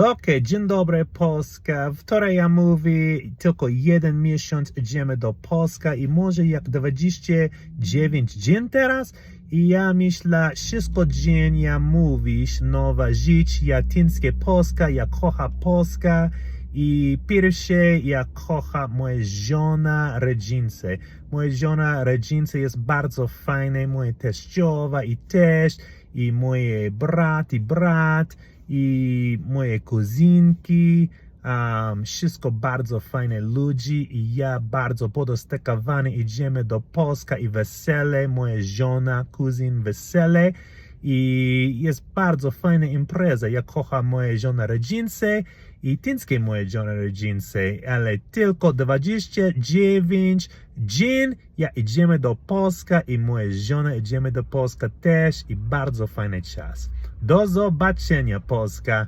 Okej, dzień dobry Polska. Wczoraj ja mówię, tylko jeden miesiąc idziemy do Polska i może jak 29 dzień teraz i ja myślę, wszystko dzień ja mówisz, nowa żyć, ja tyńskie Polska, ja kocha Polska i pierwsze ja kocha moja żona rodzince. Moja żona rodzince jest bardzo fajna, moja teściowa i też, i moje brat i brat, i moje kuzynki. Um, wszystko bardzo fajne ludzi i ja bardzo podostekowany idziemy do Polska i wesele, moja żona, kuzyn wesele i jest bardzo fajna impreza. Ja kocham moje żona rodzince i tyńskie moje żona rodzince, ale tylko 29 dzień ja idziemy do Polska i moja żona idziemy do Polska też i bardzo fajny czas. Do zobaczenia Polska.